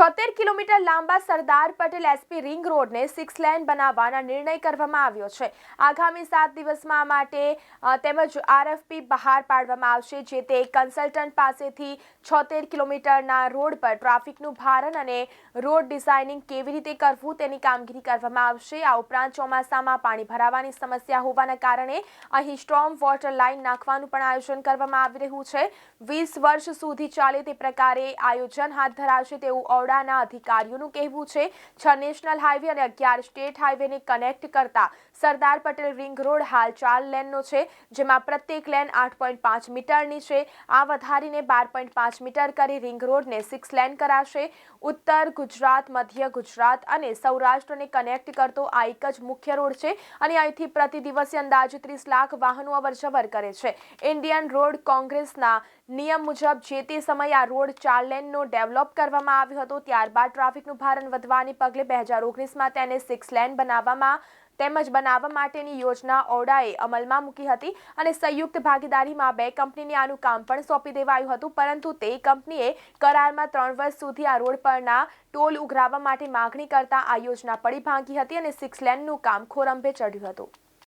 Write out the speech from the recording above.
છોતેર કિલોમીટર લાંબા Sardar Patel SP ring રોડને સિક્સ લેન બનાવવાના નિર્ણય કરવામાં આવ્યો છે. આગામી સાત દિવસમાં માટે તેમજ આરએફપી બહાર પાડવામાં આવશે, જે તે કન્સલ્ટન્ટ પાસેથી છોતેર કિલોમીટરના રોડ પર ટ્રાફિકનું ભારણ અને રોડ ડિઝાઇનિંગ કેવી રીતે કરવું તેની કામગીરી કરવામાં આવશે. આ ઉપરાંત ચોમાસામાં પાણી ભરાવાની સમસ્યા હોવાના કારણે અહીં સ્ટ્રોમ વોટર લાઇન નાખવાનું પણ આયોજન કરવામાં આવી રહ્યું છે. વીસ વર્ષ સુધી ચાલે તે પ્રકારે આયોજન હાથ ધરાશે તેવું ઔડાના અધિકારીઓનું કહેવું છે, છ નેશનલ હાઈવે અને અગિયાર સ્ટેટ હાઈવેને કનેક્ટ કરતા સરદાર પટેલ રિંગ રોડ હાલ ચાર લેનનો છે, જેમાં પ્રત્યેક લેન આઠ પોઈન્ટ પાંચ મીટરની છે. આ વધારીને બાર પોઈન્ટ પાંચ મીટર કરી રિંગ રોડને સિક્સ લેન કરાશે. ઉત્તર ગુજરાત, મધ્ય ગુજરાત અને સૌરાષ્ટ્રને કનેક્ટ કરતો આ એક જ મુખ્ય રોડ છે અને અહીંથી પ્રતિ દિવસે અંદાજે ત્રીસ લાખ વાહનો અવરજવર કરે છે. ઇન્ડિયન રોડ કોંગ્રેસના નિયમ મુજબ જે તે સમયે આ રોડ ચાર લેનનો ડેવલપ કરવામાં આવ્યો હતો. ત્યારબાદ ટ્રાફિકનું ભારણ વધવાને પગલે બે હજાર ઓગણીસમાં તેને સિક્સ લેન બનાવવામાં તેમજ બનાવવા માટેની યોજના ઓડાએ અમલમાં મૂકી હતી અને સંયુક્ત ભાગીદારીમાં બે કંપનીને આનું કામ પણ સોંપી દેવાયું હતું. પરંતુ તે કંપનીએ કરારમાં ત્રણ વર્ષ સુધી આ રોડ પરના ટોલ ઉઘરાવવા માટે માગણી કરતા આ યોજના પડી ભાંગી હતી અને સિક્સ લેનનું કામ ખોરંભે ચઢ્યું હતું.